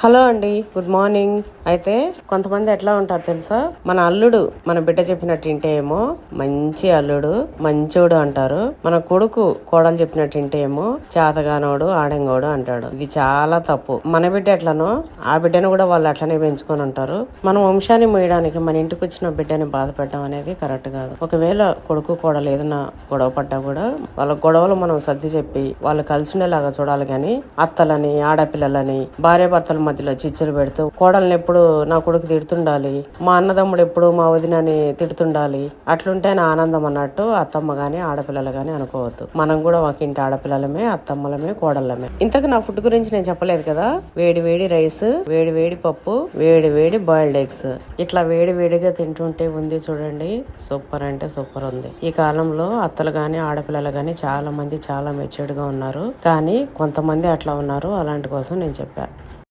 Hello అండి good morning. అయితే కొంతమంది ఎట్లా ఉంటారు తెలుసా? మన అల్లుడు మన బిడ్డ చెప్పినట్టు ఏమో మంచి అల్లుడు మంచోడు అంటారు. మన కొడుకు కోడలు చెప్పినట్టు ఏమో చేతగానోడు ఆడంగోడు అంటాడు. ఇది చాలా తప్పు. మన బిడ్డ ఎట్లనో ఆ బిడ్డను కూడా వాళ్ళు అట్లనే పెంచుకొని ఉంటారు. మన వంశాన్ని మోయడానికి మన ఇంటికి వచ్చిన బిడ్డని బాధ పెట్టడం అనేది కరెక్ట్ కాదు. ఒకవేళ కొడుకు కోడలు ఏదైనా గొడవ పడ్డా కూడా వాళ్ళ గొడవలు మనం సర్ది చెప్పి వాళ్ళు కలిసి ఉండేలాగా చూడాలి కానీ అత్తలని ఆడపిల్లలని భార్య భర్తలు మధ్యలో చిచ్చులు పెడుతూ కోడల్ని ఎప్పుడు నా కొడుకు తిడుతుండాలి? మా అన్నదమ్ముడు ఎప్పుడు మా వదినని తిడుతుండాలి? అట్లుంటే నా ఆనందం అన్నట్టు అత్తమ్మ గాని ఆడపిల్లలు గాని అనుకోవద్దు. మనం కూడా ఒక ఇంటి ఆడపిల్లలమే అత్తమ్మలమే కోడళ్ళమే. ఇంతకు నా ఫుడ్ గురించి నేను చెప్పలేదు కదా? వేడి వేడి రైస్ వేడి వేడి పప్పు వేడి వేడి బాయిల్డ్ ఎగ్స్. ఇట్లా వేడి వేడిగా తింటుంటే ఉంది చూడండి సూపర్ అంటే సూపర్ ఉంది. ఈ కాలంలో అత్తలు గాని ఆడపిల్లలు గాని చాలా మంది చాలా మెచ్యూర్డ్గా ఉన్నారు. కానీ కొంతమంది అట్లా ఉన్నారు అలాంటి కోసం నేను చెప్పాను